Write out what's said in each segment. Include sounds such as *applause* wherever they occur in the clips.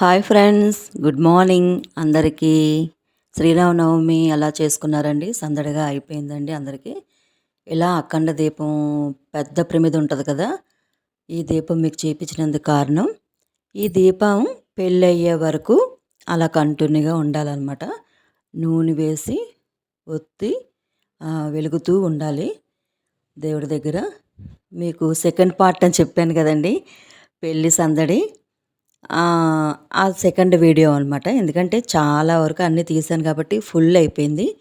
Hi friends good morning. అందరికీ శ్రీరామనవమి ఎలా చేసుకున్నారండి? సందడిగా అయిపోయిందండి అందరికీ. ఇలా అఖండ దీపం పెద్ద ప్రమిద ఉంటుంది కదా ఈ దీపం మీకు చేపించినందుకు కారణం ఈ దీపం పెళ్ళయ్యే వరకు అలా కంటిన్యూగా ఉండాలన్నమాట. నూనె వేసి ఒత్తి వెలుగుతూ ఉండాలి దేవుడి దగ్గర. మీకు సెకండ్ పార్ట్ అని చెప్పాను కదండి పెళ్ళి సందడి. ఆ సెకండ్ వీడియో అనమాట ఎందుకంటే చాలా వరకు అన్నీ తీసాను కాబట్టి ఫుల్ అయిపోయింది.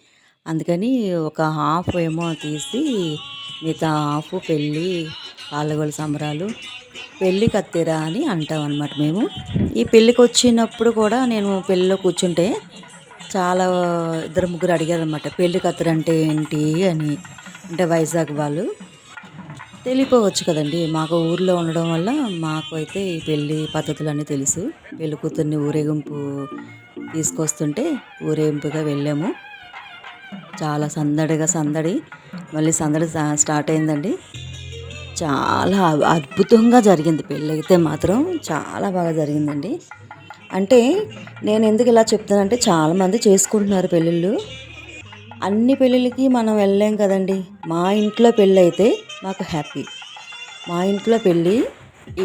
అందుకని ఒక హాఫ్ ఏమో తీసి మిగతా హాఫ్ పెళ్ళి పాలగోలు సంబరాలు పెళ్ళి కత్తిరా అని అంటాం అనమాట మేము. ఈ పెళ్ళికి వచ్చినప్పుడు కూడా నేను పెళ్ళిలో కూర్చుంటే చాలా ఇద్దరు ముగ్గురు అడిగారు అనమాట పెళ్ళి కత్తెర అంటే ఏంటి? అని. అంటే వైజాగ్ వాళ్ళు. తెలియపోవచ్చు కదండి. మాకు ఊర్లో ఉండడం వల్ల మాకు అయితే ఈ పెళ్ళి పద్ధతులు అన్నీ తెలుసు. పెళ్ళి కూతుర్ని ఊరేగింపు తీసుకొస్తుంటే ఊరేగింపుగా వెళ్ళాము. చాలా సందడిగా సందడి మళ్ళీ సందడి స్టార్ట్ అయిందండి. చాలా అద్భుతంగా జరిగింది. పెళ్ళి అయితే మాత్రం చాలా బాగా జరిగిందండి. అంటే నేను ఎందుకు ఇలా చెప్తానంటే చాలామంది చేసుకుంటున్నారు పెళ్ళిళ్ళు. అన్ని పెళ్ళిళ్ళకి మనం వెళ్ళలేం కదండి. మా ఇంట్లో పెళ్ళి అయితే మాకు హ్యాపీ. మా ఇంట్లో పెళ్ళి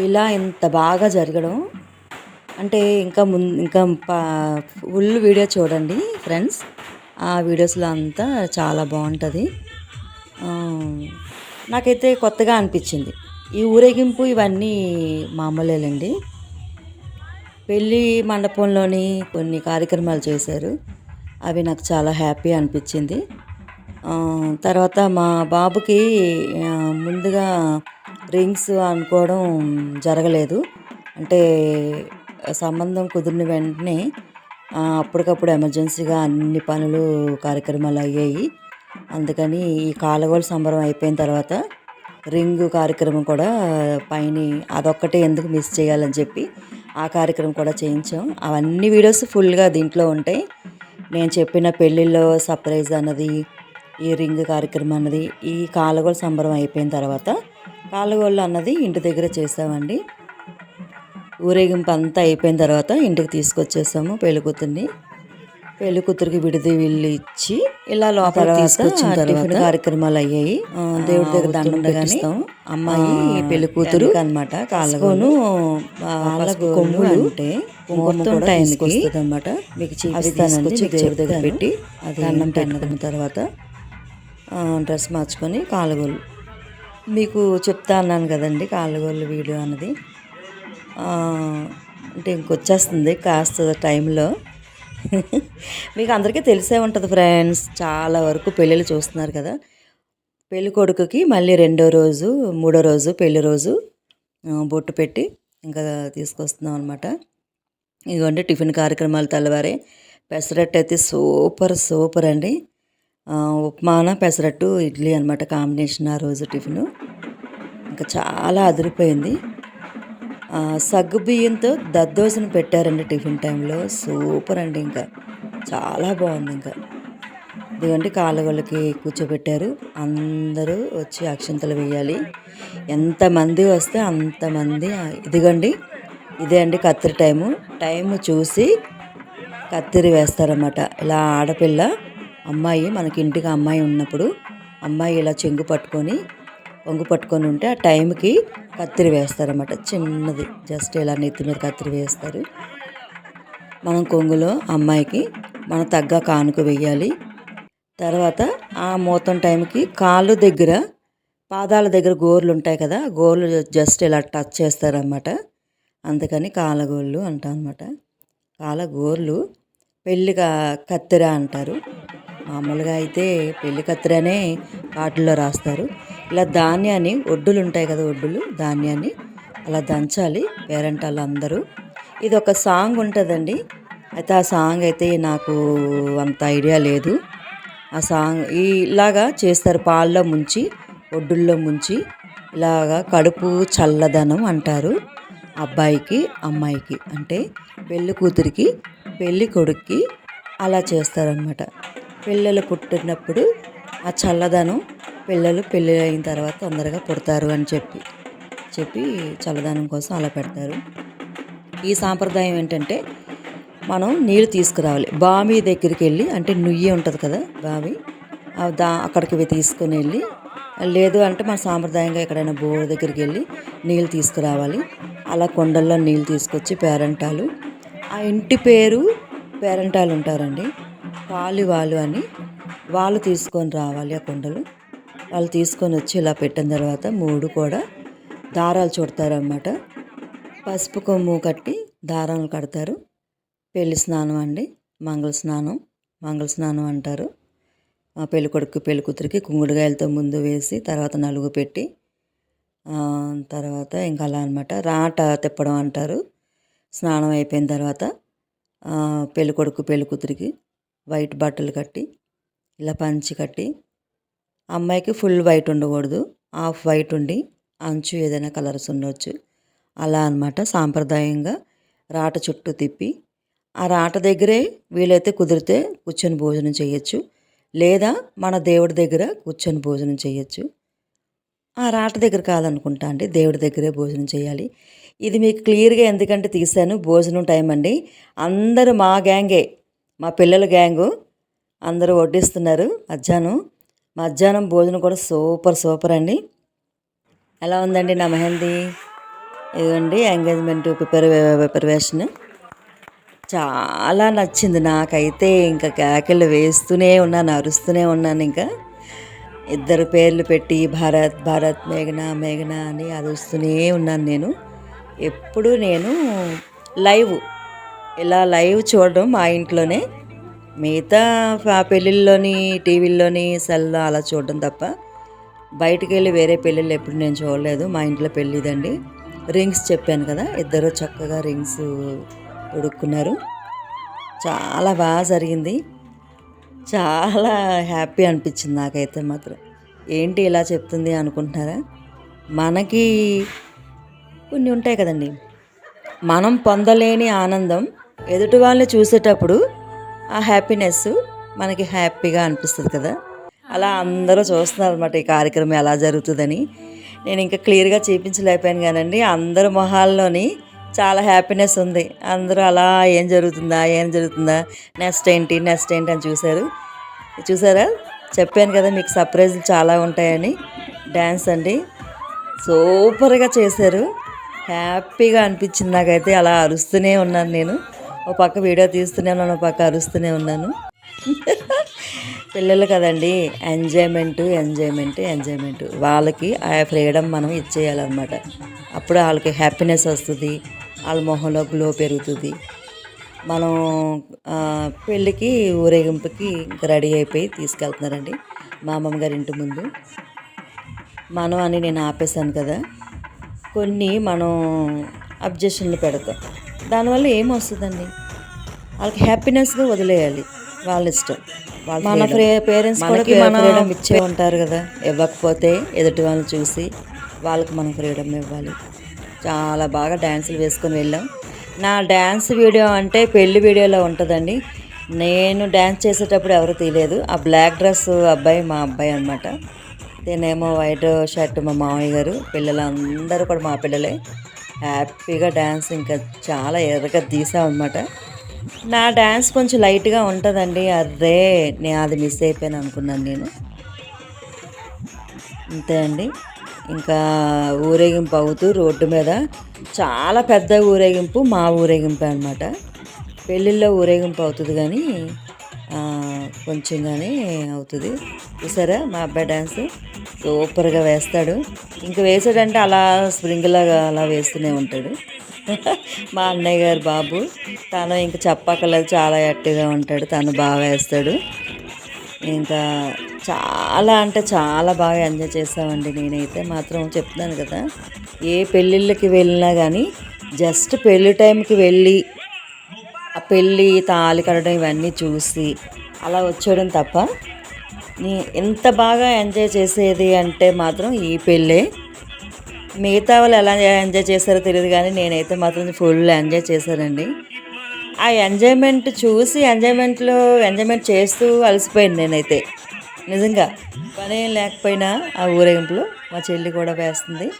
ఇలా ఇంత బాగా జరగడం అంటే ఇంకా ముందు ఇంకా ఫుల్ వీడియో చూడండి ఫ్రెండ్స్. ఆ వీడియోస్లో అంతా చాలా బాగుంటుంది. నాకైతే కొత్తగా అనిపించింది. ఈ ఊరేగింపు ఇవన్నీ మామూలేలండి. పెళ్ళి మండపంలోని కొన్ని కార్యక్రమాలు చేశారు. అవి నాకు చాలా హ్యాపీ అనిపించింది. తర్వాత మా బాబుకి ముందుగా రింగ్స్ అనుకోవడం జరగలేదు. అంటే సంబంధం కుదిరిన వెంటనే అప్పటికప్పుడు ఎమర్జెన్సీగా అన్ని పనులు కార్యక్రమాలు అయ్యాయి. అందుకని ఈ కాలగోలు సంబరం అయిపోయిన తర్వాత రింగ్ కార్యక్రమం కూడా పైన అదొక్కటే ఎందుకు మిస్ చేయాలని చెప్పి ఆ కార్యక్రమం కూడా చేయించాం. అవన్నీ వీడియోస్ ఫుల్గా దీంట్లో ఉంటాయి. నేను చెప్పిన పెళ్ళిళ్ళలో సర్ప్రైజ్ అన్నది ఈ రింగ్ కార్యక్రమం అన్నది ఈ కాలగోలు సంబరం అయిపోయిన తర్వాత కాలగోళ్ళు అన్నది ఇంటి దగ్గర చేసామండి. ఊరేగింపు అంతా అయిపోయిన తర్వాత ఇంటికి తీసుకొచ్చేసాము పెళ్ళికూతుర్ని. పెళ్ళి కూతురికి విడిది వీళ్ళు ఇచ్చి ఇలా లోపల తీసుకొచ్చిన తర్వాత కార్యక్రమాలు అయ్యాయి. దేవుడి దగ్గర దండం పెట్టిస్తాం. అమ్మాయి పెళ్ళి కూతురు అనమాట కాళ్ళగోను వాళ్ళకు కొమ్ములు అంటే టైంకి అనమాట మీకు చూపిస్తానండి మీకు దేవుడి దగ్గర పెట్టి అది దండం పెట్టుకున్న తర్వాత డ్రెస్ మార్చుకొని కాళ్ళగోలు మీకు చెప్తా అన్నాను కదండి కాళ్ళగోళ్ళు వీడియో అన్నది. అంటే ఇంకొచ్చేస్తుంది కాస్త టైంలో. మీకు అందరికీ తెలిసే ఉంటుంది ఫ్రెండ్స్ చాలా వరకు పెళ్ళిళ్ళు చూస్తున్నారు కదా. పెళ్ళి కొడుకుకి మళ్ళీ రెండో రోజు మూడో రోజు పెళ్ళి రోజు బొట్టు పెట్టి ఇంకా తీసుకొస్తున్నాం అనమాట ఇదిగోండి టిఫిన్ కార్యక్రమాలు తెల్లవారే పెసరట్టు అయితే సూపర్ సూపర్ అండి. ఉప్మాన పెసరట్టు ఇడ్లీ అనమాట కాంబినేషన్ ఆ రోజు టిఫిను. ఇంకా చాలా అదిరిపోయింది. సగ్గు బియ్యంతో దద్దోజనం పెట్టారండి టిఫిన్ టైంలో. సూపర్ అండి ఇంకా. చాలా బాగుంది ఇంకా. ఇదిగోండి కాలువలకి కూర్చోబెట్టారు. అందరూ వచ్చి అక్షంతలు వేయాలి. ఎంతమంది వస్తే అంతమంది. ఇదిగండి. ఇదే అండి కత్తిరి టైము. టైము చూసి కత్తిరి వేస్తారన్నమాట. ఇలా ఆడపిల్ల అమ్మాయి మనకి ఇంటికి అమ్మాయి ఉన్నప్పుడు అమ్మాయి ఇలా చెంగు పట్టుకొని పొంగు పట్టుకొని ఉంటే ఆ టైంకి కత్తిరి వేస్తారన్నమాట. చిన్నది. జస్ట్ ఇలా నెత్తి మీద కత్తిరి వేస్తారు. మనం కొంగులో అమ్మాయికి మన తగ్గ కానుక వేయాలి తర్వాత ఆ మూతం టైంకి కాళ్ళు దగ్గర పాదాల దగ్గర గోర్లు ఉంటాయి కదా గోర్లు జస్ట్ ఇలా టచ్ చేస్తారన్నమాట. అందుకని కాలగోళ్ళు అంటాం అనమాట కాలగోర్లు పెళ్ళిగా కత్తెర అంటారు. మామూలుగా అయితే పెళ్ళి కత్తిరనే వాటిల్లో రాస్తారు. ఇలా ధాన్యాన్ని ఒడ్డులు ఉంటాయి కదా ఒడ్డులు ధాన్యాన్ని అలా దంచాలి పేరెంటాలు అందరూ ఇది ఒక సాంగ్ ఉంటుందండి. అయితే ఆ సాంగ్ అయితే నాకు అంత ఐడియా లేదు. ఆ సాంగ్ ఈ ఇలాగా చేస్తారు పాల్లో ముంచి ఒడ్డుల్లో ముంచి ఇలాగా కడుపు చల్లదనం అంటారు. అబ్బాయికి అమ్మాయికి అంటే పెళ్ళి కూతురికి పెళ్ళి కొడుక్కి అలా చేస్తారనమాట పిల్లలు పుట్టినప్పుడు ఆ చల్లదనం పిల్లలు పెళ్ళి అయిన తర్వాత తొందరగా పుడతారు అని చెప్పి చెప్పి చల్లదనం కోసం అలా పెడతారు. ఈ సాంప్రదాయం ఏంటంటే మనం నీళ్ళు తీసుకురావాలి. బావి దగ్గరికి వెళ్ళి అంటే నుయ్యి ఉంటుంది కదా బావి దా అక్కడికి తీసుకొని వెళ్ళి లేదు అంటే మన సాంప్రదాయంగా ఎక్కడైనా బోర్ దగ్గరికి వెళ్ళి నీళ్ళు తీసుకురావాలి. అలా కొండల్లో నీళ్ళు తీసుకొచ్చి పేరంటాలు. ఆ ఇంటి పేరు పేరంటాలు ఉంటారండి. పాలు వాళ్ళు అని. వాళ్ళు తీసుకొని రావాలి ఆ కొండలు. వాళ్ళు తీసుకొని వచ్చి ఇలా పెట్టిన తర్వాత మూడు కూడా దారాలు చుడతారనమాట పసుపు కొమ్ము కట్టి దారాలు కడతారు. పెళ్ళి స్నానం అండి. మంగళ స్నానం. మంగళ స్నానం అంటారు. ఆ పెళ్ళి కొడుకు పెళ్ళి కూతురికి కుంగుడుగాయలతో ముందు వేసి తర్వాత నలుగు పెట్టి తర్వాత ఇంకా అలా అనమాట రాట తిప్పడం అంటారు. స్నానం అయిపోయిన తర్వాత పెళ్ళికొడుకు పెళ్ళికూతురికి కొడుకు కూతురికి వైట్ బట్టలు కట్టి ఇలా పంచి కట్టి అమ్మాయికి ఫుల్ వైట్ ఉండకూడదు. హాఫ్ వైట్ ఉండి అంచు ఏదైనా కలర్స్ ఉండొచ్చు. అలా అన్నమాట. సాంప్రదాయంగా రాట చుట్టూ తిప్పి ఆ రాట దగ్గరే వీలైతే కుదిరితే కూర్చొని భోజనం చేయొచ్చు లేదా మన దేవుడి దగ్గర కూర్చొని భోజనం చేయొచ్చు ఆ రాట దగ్గర కాదనుకుంటా అండి. దేవుడి దగ్గరే భోజనం చేయాలి ఇది మీకు క్లియర్గా ఎందుకంటే తీశాను. భోజనం టైం అండి. అందరూ మా గ్యాంగే. మా పిల్లల గ్యాంగు. అందరూ వడ్డిస్తున్నారు. మధ్యాహ్నం మధ్యాహ్నం భోజనం కూడా సూపర్ సూపర్ అండి. ఎలా ఉందండి నా మెహందీ? ఇదిగోండి ఎంగేజ్మెంట్ ప్రిపేర్ ప్రిపరేషన్ చాలా నచ్చింది నాకైతే. ఇంకా కేకలు వేస్తూనే ఉన్నాను అరుస్తూనే ఉన్నాను ఇంకా. ఇద్దరు పేర్లు పెట్టి భారత్ భారత్ మేఘన మేఘన అని అరుస్తూనే ఉన్నాను నేను. ఎప్పుడు నేను లైవ్ ఇలా లైవ్ చూడడం మా ఇంట్లోనే. మిగతా ఫా- పెళ్ళిళ్ళలోని టీవీల్లోని సెల్లో అలా చూడడం తప్ప బయటికి వెళ్ళి వేరే పెళ్ళిళ్ళు ఎప్పుడు నేను చూడలేదు. మా ఇంట్లో పెళ్ళిదండి రింగ్స్ చెప్పాను కదా ఇద్దరు చక్కగా రింగ్స్ ఉడుక్కున్నారు. చాలా బాగా జరిగింది. చాలా హ్యాపీ అనిపించింది నాకైతే మాత్రం. ఏంటి ఇలా చెప్తుంది అనుకుంటున్నారా? మనకి కొన్ని ఉంటాయి కదండి. మనం పొందలేని ఆనందం ఎదుటి వాళ్ళని చూసేటప్పుడు ఆ హ్యాపీనెస్ మనకి హ్యాపీగా అనిపిస్తుంది కదా. అలా అందరూ చూస్తున్నారు అనమాట ఈ కార్యక్రమం ఎలా జరుగుతుందని. నేను ఇంకా క్లియర్గా చూపించలేకపోయాను కానండి అందరి మొహాల్లోని చాలా హ్యాపీనెస్ ఉంది. అందరూ అలా ఏం జరుగుతుందా ఏం జరుగుతుందా నెక్స్ట్ ఏంటి నెక్స్ట్ ఏంటి అని చూశారు. చూసారా? చెప్పాను కదా మీకు సర్ప్రైజులు చాలా ఉంటాయని. డ్యాన్స్ అండి. సూపర్గా చేశారు. హ్యాపీగా అనిపించింది నాకైతే అలా అరుస్తూనే ఉన్నాను నేను. ఒక పక్క వీడియో తీస్తూనే ఉన్నాను ఒక పక్క అరుస్తూనే ఉన్నాను. పిల్లలు కదండి ఎంజాయ్మెంట్ ఎంజాయ్మెంట్ ఎంజాయ్మెంట్ వాళ్ళకి ఆ ఫ్రీడమ్ మనం ఇచ్చేయాలన్నమాట. అప్పుడు వాళ్ళకి హ్యాపీనెస్ వస్తుంది వాళ్ళ మొహంలో గ్లో పెరుగుతుంది. మనం పెళ్ళికి ఊరేగింపుకి ఇంకా రెడీ అయిపోయి తీసుకెళ్తున్నారండి మా అమ్మమ్మ గారి ఇంటి ముందు. మనం అని నేను ఆపేశాను కదా. కొన్ని మనం అబ్జెక్షన్లు పెడతాం. దానివల్ల ఏమొస్తుందండి వాళ్ళకి హ్యాపీనెస్గా వదిలేయాలి. వాళ్ళ ఇష్టం. వాళ్ళ మన పేరెంట్స్ మనకి ఫ్రీడమ్ ఇచ్చే ఉంటారు కదా? ఇవ్వకపోతే ఎదుటి వాళ్ళని చూసి వాళ్ళకి మనం ఫ్రీడమ్ ఇవ్వాలి. చాలా బాగా డ్యాన్సులు వేసుకొని వెళ్ళాం. నా డ్యాన్స్ వీడియో అంటే పెళ్ళి వీడియోలో ఉంటుందండి. నేను డ్యాన్స్ చేసేటప్పుడు ఎవరు తీయలేదు. ఆ బ్లాక్ డ్రెస్ అబ్బాయి మా అబ్బాయి అనమాట నేనేమో వైట్ షర్ట్ మా మామయ్య గారు పిల్లలందరూ కూడా మా పిల్లలే. హ్యాపీగా డ్యాన్స్ ఇంకా చాలా ఎర్రగా తీసాం అనమాట నా డ్యాన్స్ కొంచెం లైట్గా ఉంటుందండి. అదే నేను అది మిస్ అయిపోయాను అనుకున్నాను నేను. అంతే అండి. ఇంకా ఊరేగింపు అవుతూ రోడ్డు మీద చాలా పెద్ద ఊరేగింపు మా ఊరేగింపు అనమాట పెళ్ళిళ్ళలో ఊరేగింపు అవుతుంది కానీ కొంచెంగానే కొంచెం కానీ అవుతుంది. చూసారా మా అబ్బాయి డ్యాన్స్ సూపర్గా వేస్తాడు. ఇంకా వేసాడంటే అలా స్ప్రింగ్లాగా అలా వేస్తూనే ఉంటాడు. మా అన్నయ్య గారు బాబు తను ఇంక చెప్పక్కర్లేదు చాలా యాక్టివ్గా ఉంటాడు తను బాగా వేస్తాడు. ఇంకా చాలా అంటే చాలా బాగా ఎంజాయ్ చేసామండి నేనైతే మాత్రం చెప్తున్నాను కదా. ఏ పెళ్ళిళ్ళకి వెళ్ళినా కానీ జస్ట్ పెళ్ళి టైంకి వెళ్ళి ఆ పెళ్ళి తాళి కట్టడం ఇవన్నీ చూసి అలా వచ్చేయడం తప్ప ఎంత బాగా ఎంజాయ్ చేసేది అంటే మాత్రం ఈ పెళ్ళే. మిగతా వాళ్ళు ఎలా ఎంజాయ్ చేశారో తెలియదు కానీ నేనైతే మాత్రం ఫుల్ ఎంజాయ్ చేశానండి. ఆ ఎంజాయ్మెంట్ చూసి ఎంజాయ్మెంట్లో ఎంజాయ్మెంట్ చేస్తూ అలసిపోయింది నేనైతే. నిజంగా పని ఏం లేకపోయినా ఆ ఊరేగింపులో మా చెల్లి కూడా వేస్తుంది.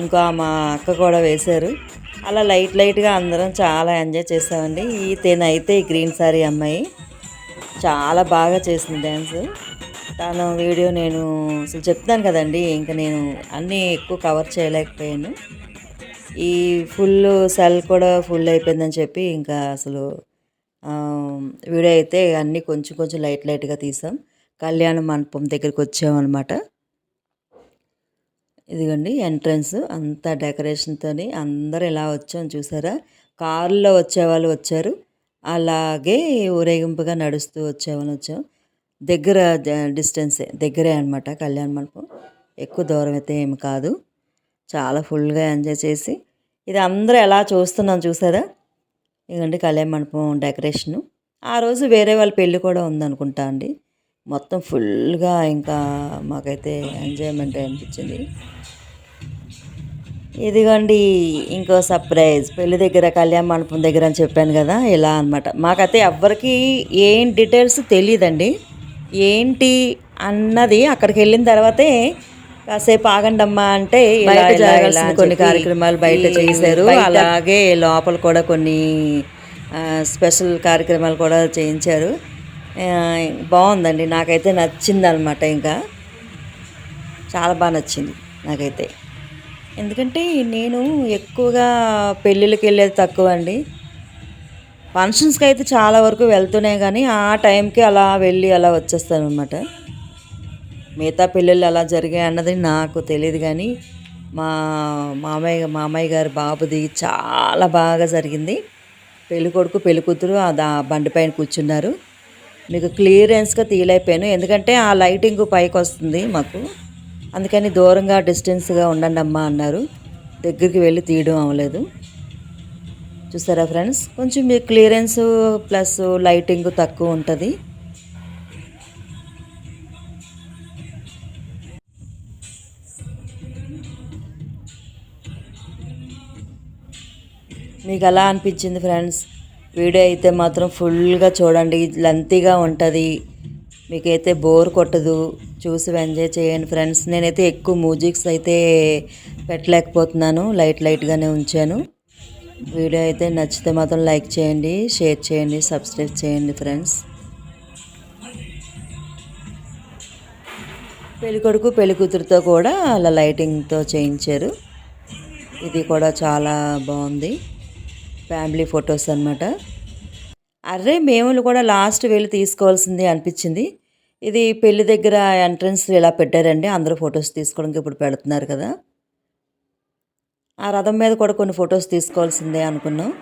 ఇంకా మా అక్క కూడా వేశారు. అలా లైట్ లైట్గా అందరం చాలా ఎంజాయ్ చేసామండి. ఈ తేనైతే ఈ గ్రీన్ సారీ అమ్మాయి. చాలా బాగా చేసింది డ్యాన్స్ తను వీడియో నేను అసలు చెప్తాను కదండి ఇంకా నేను అన్నీ ఎక్కువ కవర్ చేయలేకపోయాను. ఈ ఫుల్ సెల్ కూడా ఫుల్ అయిపోయిందని చెప్పి ఇంకా అసలు వీడియో అయితే అన్నీ కొంచెం కొంచెం లైట్ లైట్గా తీసాం. కళ్యాణ మండపం దగ్గరికి వచ్చామన్నమాట. ఇదిగోండి ఎంట్రన్స్ అంతా డెకరేషన్తో అందరూ ఇలా వచ్చాం చూసారా? కారులో వచ్చేవాళ్ళు వచ్చారు. అలాగే ఊరేగింపుగా నడుస్తూ వచ్చామని వచ్చాం. దగ్గర డిస్టెన్సే దగ్గరే అనమాట కళ్యాణ మండపం. ఎక్కువ దూరం అయితే ఏమి కాదు. చాలా ఫుల్గా ఎంజాయ్ చేసి. ఇది అందరూ ఎలా చూస్తున్నాం చూసారా? ఇదండి కళ్యాణ మండపం డెకరేషను. ఆ రోజు వేరే వాళ్ళ పెళ్ళి కూడా ఉందనుకుంటా అండి. మొత్తం ఫుల్గా ఇంకా మాకైతే ఎంజాయ్మెంట్ అనిపించింది. ఇదిగోండి ఇంకో సర్ప్రైజ్ పెళ్ళి దగ్గర కళ్యాణ మండపం దగ్గర అని చెప్పాను కదా ఇలా అనమాట మాకైతే ఎవ్వరికి ఏం డీటెయిల్స్ తెలియదండి ఏంటి అన్నది అక్కడికి వెళ్ళిన తర్వాతే కాసేపు ఆగండమ్మా అంటే కొన్ని కార్యక్రమాలు బయట చేశారు. అలాగే లోపల కూడా కొన్ని స్పెషల్ కార్యక్రమాలు కూడా చేయించారు. బాగుందండి. నాకైతే నచ్చింది అనమాట ఇంకా. చాలా బాగా నచ్చింది నాకైతే. ఎందుకంటే నేను ఎక్కువగా పెళ్ళిళ్ళకి వెళ్ళేది తక్కువ అండి ఫంక్షన్స్కి అయితే చాలా వరకు వెళ్తున్నాయి కానీ ఆ టైంకి అలా వెళ్ళి అలా వచ్చేస్తాను అనమాట మిగతా పెళ్ళిళ్ళు అలా జరిగాయి అన్నది నాకు తెలియదు కానీ మా మామయ్య మామయ్య గారి బాబుది చాలా బాగా జరిగింది. పెళ్ళి కొడుకు పెళ్ళి కూతురు ఆ దా బండి పైన కూర్చున్నారు. మీకు క్లియరెన్స్గా తీలైపోయాను ఎందుకంటే ఆ లైటింగ్ పైకి వస్తుంది మాకు. అందుకని దూరంగా డిస్టెన్స్గా ఉండండి అమ్మా అన్నారు. దగ్గరికి వెళ్ళి తీయడం అవ్వలేదు. చూసారా ఫ్రెండ్స్? కొంచెం మీకు క్లియరెన్స్ ప్లస్ లైటింగ్ తక్కువ ఉంటుంది. మీకు ఎలా అనిపించింది ఫ్రెండ్స్? వీడియో అయితే మాత్రం ఫుల్గా చూడండి. లెంతీగా ఉంటుంది. మీకైతే బోర్ కొట్టదు. చూసి ఎంజాయ్ చేయండి ఫ్రెండ్స్ నేనైతే ఎక్కువ మ్యూజిక్స్ అయితే పెట్టలేకపోతున్నాను. లైట్ లైట్గానే ఉంచాను. వీడియో అయితే నచ్చితే మాత్రం లైక్ చేయండి షేర్ చేయండి సబ్స్క్రైబ్ చేయండి ఫ్రెండ్స్ పెళ్ళికొడుకు పెళ్ళికూతురుతో కూడా అలా లైటింగ్తో చేయించారు. ఇది కూడా చాలా బాగుంది. ఫ్యామిలీ ఫొటోస్ అన్నమాట. అర్రే మేము కూడా లాస్ట్ వెళ్ళి తీసుకోవాల్సింది అనిపించింది. ఇది పెళ్ళి దగ్గర ఎంట్రన్స్ ఇలా పెట్టారండి? అందరూ ఫొటోస్ తీసుకోవడానికి ఇప్పుడు పెడుతున్నారు కదా. ఆ రథం మీద కూడా కొన్ని ఫొటోస్ తీసుకోవాల్సిందే అనుకున్నాం.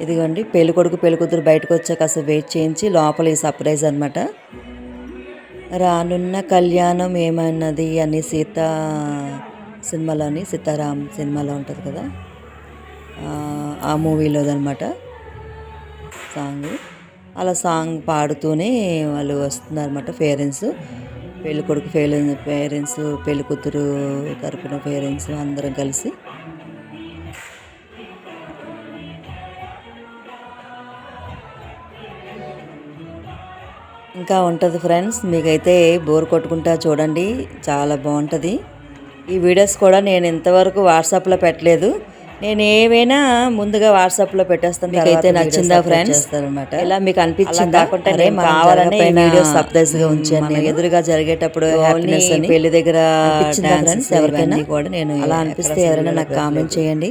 ఇదిగోండి పెళ్ళి కొడుకు పెళ్ళి కూతురు బయటకు వచ్చాక అసలు వెయిట్ చేయించి లోపల ఈ సర్ప్రైజ్ అనమాట రానున్న కళ్యాణం ఏమన్నది అని సీత సినిమాలోని సీతారాం సినిమాలో ఉంటుంది కదా. ఆ, ఆ మూవీలోదనమాట సాంగ్. అలా సాంగ్ పాడుతూనే వాళ్ళు వస్తున్నారన్నమాట పేరెంట్స్. పెళ్ళి కొడుకు పేరెంట్స్ పెళ్ళి కూతురు తరపున పేరెంట్స్ అందరం కలిసి. ఇంకా ఉంటుంది ఫ్రెండ్స్ మీకైతే బోర్ కొట్టుకుంటా చూడండి చాలా బాగుంటుంది. ఈ వీడియోస్ కూడా నేను ఇంతవరకు వాట్సాప్లో పెట్టలేదు. నేను ఏమైనా ముందుగా వాట్సాప్లో పెట్టేస్తాను తర్వాత నచ్చిందా friends? చేస్తానన్నమాట ఇలా మీకు అనిపించిందా? కాకుండా కావాలనే వీడియోస్ సర్ప్రైజ్గా ఉంచాను. ఎదురుగా జరిగేటప్పుడు happiness అని పెళ్ళి దగ్గర friends ఎవరికైనా? కూడా నేను అలా అనిపిస్తే ఎవరైనా నాకు. కామెంట్ చేయండి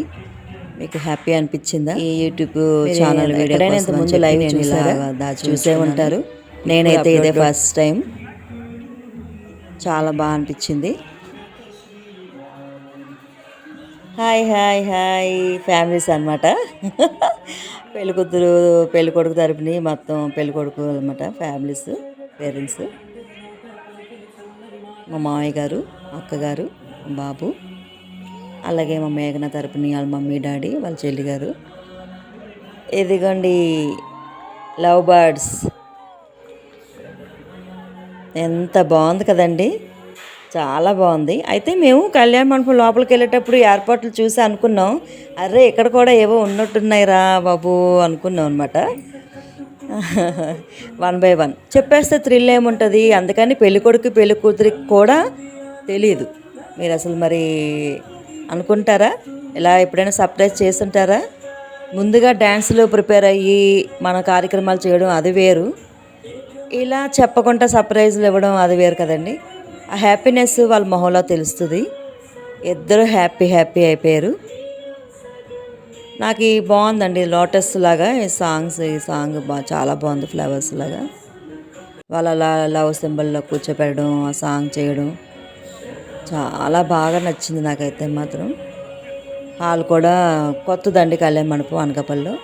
మీకు హ్యాపీ అనిపించిందా ఈ యూట్యూబ్ ఛానల్ వీడియో ముందు లైవ్ చూసే ఉంటారు నేనైతే ఇదే ఫస్ట్ టైం చాలా బాగా అనిపించింది హాయ్ హాయ్ హాయ్ ఫ్యామిలీస్ అనమాట పెళ్ళికూతురు పెళ్ళికొడుకు కొడుకు తరపుని మొత్తం పెళ్ళికొడుకు అనమాట ఫ్యామిలీస్ పేరెంట్స్. మా మామయ్య గారు అక్కగారు బాబు. అలాగే మా మేఘన తరపుని వాళ్ళ మమ్మీ డాడీ వాళ్ళ చెల్లి గారు. ఇదిగోండి లవ్ బర్డ్స్. ఎంత బాగుంది కదండి. చాలా బాగుంది. అయితే మేము కళ్యాణ మండపం లోపలికి వెళ్ళేటప్పుడు ఏర్పాట్లు చూసి అనుకున్నాం. అరే ఇక్కడ కూడా ఏవో ఉన్నట్టున్నాయిరా బాబు అనుకున్నాం అనమాట *laughs* వన్ బై వన్. చెప్పేస్తే థ్రిల్ ఏముంటుంది? అందుకని పెళ్ళి కొడుకు పెళ్ళి కూతురికి కూడా తెలియదు మీరు అసలు మరి అనుకుంటారా? ఇలా ఎప్పుడైనా సర్ప్రైజ్ చేస్తుంటారా? ముందుగా డ్యాన్స్లో ప్రిపేర్ అయ్యి మన కార్యక్రమాలు చేయడం అది వేరు. ఇలా చెప్పకుండా సర్ప్రైజ్లు ఇవ్వడం అది వేరు కదండి. ఆ హ్యాపీనెస్ వాళ్ళ మొహంలో తెలుస్తుంది. ఇద్దరు హ్యాపీ హ్యాపీ అయిపోయారు. నాకు ఈ బాగుందండి లోటస్ లాగా ఈ సాంగ్స్ ఈ సాంగ్ బా చాలా బాగుంది ఫ్లవర్స్ లాగా. వాళ్ళ లవ్ సింబల్లో కూర్చోపెట్టడం ఆ సాంగ్ చేయడం చాలా బాగా నచ్చింది నాకైతే మాత్రం. హాల్ కూడా కొత్తదండి కళ్యాణ మండపం అనకాపల్లిలో.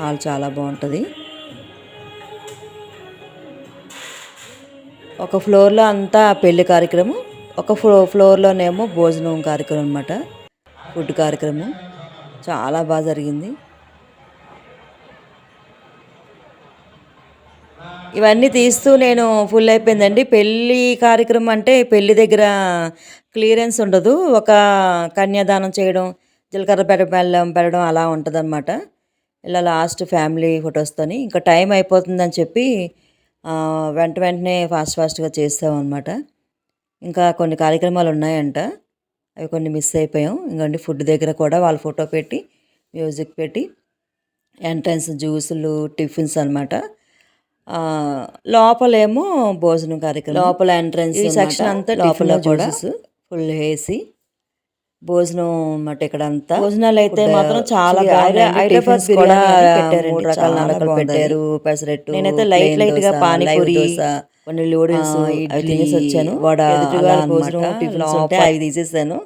హాల్ చాలా బాగుంటుంది. ఒక ఫ్లోర్లో అంతా పెళ్ళి కార్యక్రమం ఒక ఫ్లో ఫ్లోర్లోనేమో భోజనం కార్యక్రమం అనమాట ఫుడ్ కార్యక్రమం. చాలా బాగా జరిగింది. ఇవన్నీ తీస్తూ నేను ఫుల్ అయిపోయిందండి. పెళ్ళి కార్యక్రమం అంటే పెళ్ళి దగ్గర క్లియరెన్స్ ఉండదు. ఒక కన్యాదానం చేయడం జీలకర్ర పెట్ట బెల్లం పెట్టడం అలా ఉంటుందన్నమాట. ఇలా లాస్ట్ ఫ్యామిలీ ఫొటోస్తోని ఇంకా టైం అయిపోతుందని చెప్పి వెంట వెంటనే ఫాస్ట్ ఫాస్ట్గా చేస్తామన్నమాట. ఇంకా కొన్ని కార్యక్రమాలు ఉన్నాయంట. అవి కొన్ని మిస్ అయిపోయాం. ఇంకండి ఫుడ్ దగ్గర కూడా వాళ్ళ ఫోటో పెట్టి మ్యూజిక్ పెట్టి ఎంట్రన్స్ జ్యూసులు టిఫిన్స్ అనమాట లోపలేమో భోజనం కార్యక్రమం. లోపల ఎంట్రన్స్ సెక్షన్ అంతా లోపల కూడా ఫుల్ వేసి భోజనం అన్నమాట ఇక్కడ అంతా భోజనాలు అయితే మాత్రం చాలా హైదరాబాద్ కూడా మూడు రకాల నడకలు పెట్టారు. పెసరెట్టు నేనైతే లైట్ లైట్గా పానీపూరి కొన్ని నూడిల్స్ తినేసి వచ్చాను. వడ భోజనం టిఫిన్స్ ఉంటే అవి తీసేసాను.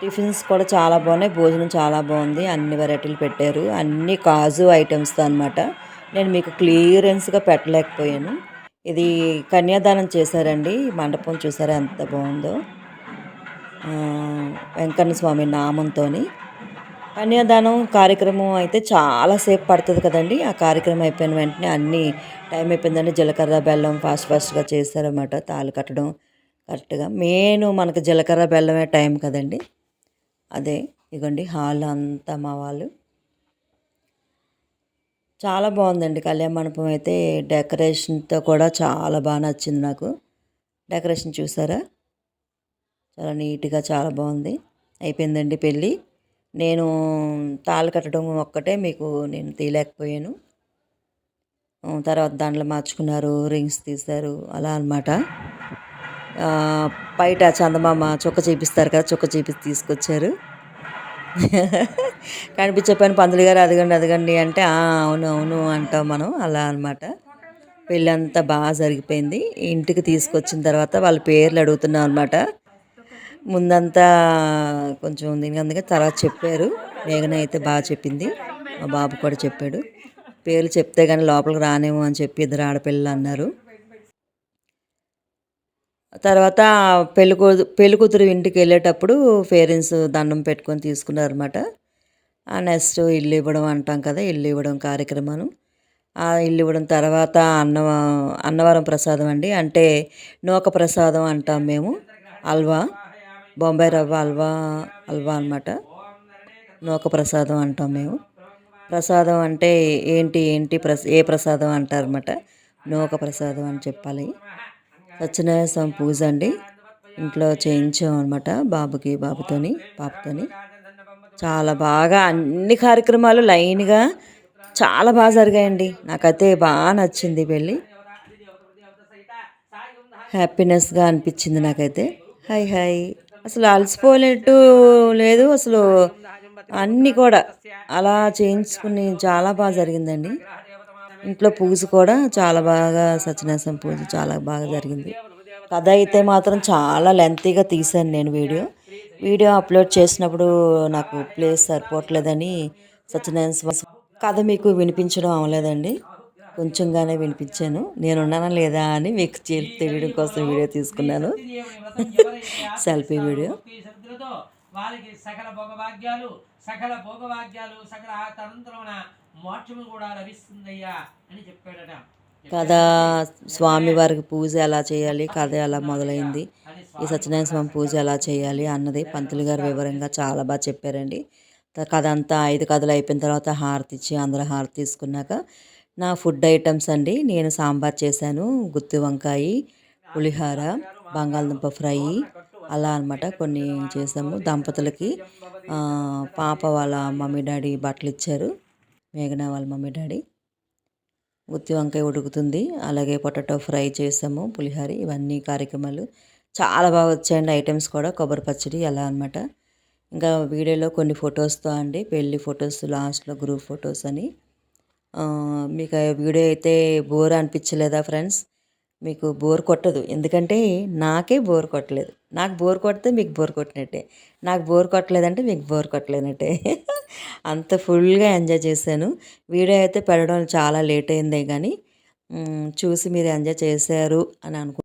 టిఫిన్స్ కూడా చాలా బాగున్నాయి. భోజనం చాలా బాగుంది. అన్ని వెరైటీలు పెట్టారు. అన్ని కాజు ఐటమ్స్తో అనమాట నేను మీకు క్లియరెన్స్గా పెట్టలేకపోయాను. ఇది కన్యాదానం చేశారండి. మండపం చూసారా ఎంత బాగుందో. వెంకన్న స్వామి నామంతో కన్యాదానం కార్యక్రమం అయితే చాలాసేపు పడుతుంది కదండి. ఆ కార్యక్రమం అయిపోయిన వెంటనే అన్ని టైం అయిపోయిందండి జీలకర్ర బెల్లం ఫాస్ట్ ఫాస్ట్గా చేస్తారన్నమాట. తాళి కట్టడం కరెక్ట్గా. మెయిన్ మనకు జీలకర్ర బెల్లమే టైం కదండి. అదే ఇగోండి హాల్ అంతా మా వాళ్ళు. చాలా బాగుందండి కళ్యాణ మండపం అయితే. డెకరేషన్తో కూడా చాలా బాగా నచ్చింది నాకు. డెకరేషన్ చూసారా? చాలా నీట్గా చాలా బాగుంది అయిపోయిందండి పెళ్ళి. నేను తాళ్ళు కట్టడం ఒక్కటే మీకు నేను తీయలేకపోయాను. తర్వాత దాంట్లో మార్చుకున్నారు రింగ్స్ తీశారు అలా అనమాట బయట చందమామ చొక్క చేపిస్తారు కదా చొక్క చేపించి తీసుకొచ్చారు. *laughs* కనిపించే పని పందులు గారు అదగండి అదగండి అంటే అవును అవును అంటాం మనం అలా అనమాట పెళ్ళి అంతా బాగా జరిగిపోయింది. ఇంటికి తీసుకొచ్చిన తర్వాత వాళ్ళ పేర్లు అడుగుతున్నాం అనమాట ముందంతా కొంచెం దీనికి అందుకే తర్వాత చెప్పారు. మేఘన అయితే బాగా చెప్పింది. మా బాబు కూడా చెప్పాడు. పేర్లు చెప్తే కానీ లోపలికి రానేమో అని చెప్పి ఇద్దరు ఆడపిల్లలు అన్నారు. తర్వాత పెళ్ళి పెళ్ళికూతురు పెళ్ళి కూతురు ఇంటికి వెళ్ళేటప్పుడు పేరెంట్స్ దండం పెట్టుకొని తీసుకున్నారన్నమాట. ఆ నెక్స్ట్ ఇల్లు ఇవ్వడం అంటాం కదా ఇల్లు ఇవ్వడం కార్యక్రమం ఆ ఇల్లు ఇవ్వడం తర్వాత అన్న అన్నవరం ప్రసాదం అండి. అంటే నూక ప్రసాదం అంటాం మేము. హల్వా బొంబాయి రవ్వ హల్వా హల్వా అనమాట నూక ప్రసాదం అంటాం మేము. ప్రసాదం అంటే ఏంటి ఏంటి ప్రస ఏ ప్రసాదం అంటారన్నమాట. నూక ప్రసాదం అని చెప్పాలి. సత్యనారాయణ స్వామి పూజ అండి. ఇంట్లో చేయించాం అనమాట బాబుకి బాబుతోని పాపతోని. చాలా బాగా అన్ని కార్యక్రమాలు లైన్గా చాలా బాగా జరిగాయండి. నాకైతే బాగా నచ్చింది పెళ్ళి. హ్యాపీనెస్గా అనిపించింది నాకైతే. Hi hi. అసలు అలసిపోలేట్టు లేదు. అసలు అన్నీ కూడా అలా చేయించుకుని చాలా బాగా జరిగిందండి. ఇంట్లో పూజ కూడా చాలా బాగా సత్యనాశం పూజ చాలా బాగా జరిగింది. కథ అయితే మాత్రం చాలా లెంతీగా తీశాను నేను వీడియో. వీడియో అప్లోడ్ చేసినప్పుడు నాకు ప్లేస్ సరిపోవట్లేదని సత్యనారాయణ స్వామి కథ మీకు వినిపించడం అవ్వలేదండి. కొంచెంగానే వినిపించాను. నేను ఉన్నానా లేదా అని మీకు తెలియడం కోసం వీడియో తీసుకున్నాను. *laughs* Selfie video. వాళ్ళకి సకల భోగభాగ్యాలు సకల భోగభాగ్యాలు సకల తనంతరమున మోక్షము కూడా లభిస్తుందయ్యా అని చెప్పాడట. కథ స్వామి వారికి పూజ ఎలా చేయాలి? కథ ఎలా మొదలైంది? ఈ సత్యనారాయణ స్వామి పూజ ఎలా చేయాలి అన్నది పంతులు గారు వివరంగా చాలా బాగా చెప్పారండి. కథ అంతా ఐదు కథలు అయిపోయిన తర్వాత హారతి ఇచ్చి అందరూ హారతి తీసుకున్నాక నా ఫుడ్ ఐటమ్స్ అండి. నేను సాంబార్ చేశాను గుత్తి వంకాయ పులిహార బంగాళదుంప ఫ్రై అలా అనమాట కొన్ని చేసాము దంపతులకి పాప వాళ్ళ మమ్మీ డాడీ బట్టలు ఇచ్చారు. మేఘన వాళ్ళ మమ్మీ డాడీ. గుత్తి వంకాయ ఉడుకుతుంది. అలాగే పొటాటో ఫ్రై చేసాము పులిహోర ఇవన్నీ కార్యక్రమాలు. చాలా బాగా వచ్చాయండి ఐటమ్స్ కూడా కొబ్బరి పచ్చడి అలా అనమాట ఇంకా వీడియోలో కొన్ని ఫొటోస్తో అండి పెళ్ళి ఫొటోస్ లాస్ట్లో గ్రూప్ ఫొటోస్ అని. మీకు వీడియో అయితే బోర్ అనిపించలేదా ఫ్రెండ్స్? మీకు బోర్ కొట్టదు. ఎందుకంటే నాకే బోర్ కొట్టలేదు. నాకు బోర్ కొడితే మీకు బోర్ కొట్టినట్టే. నాకు బోర్ కొట్టలేదంటే మీకు బోర్ కొట్టలేనట్టే. *laughs* అంత ఫుల్గా ఎంజాయ్ చేశాను. వీడియో అయితే పెట్టడం చాలా లేట్ అయిందే కానీ చూసి మీరు ఎంజాయ్ చేశారు అని అనుకుంటున్నాను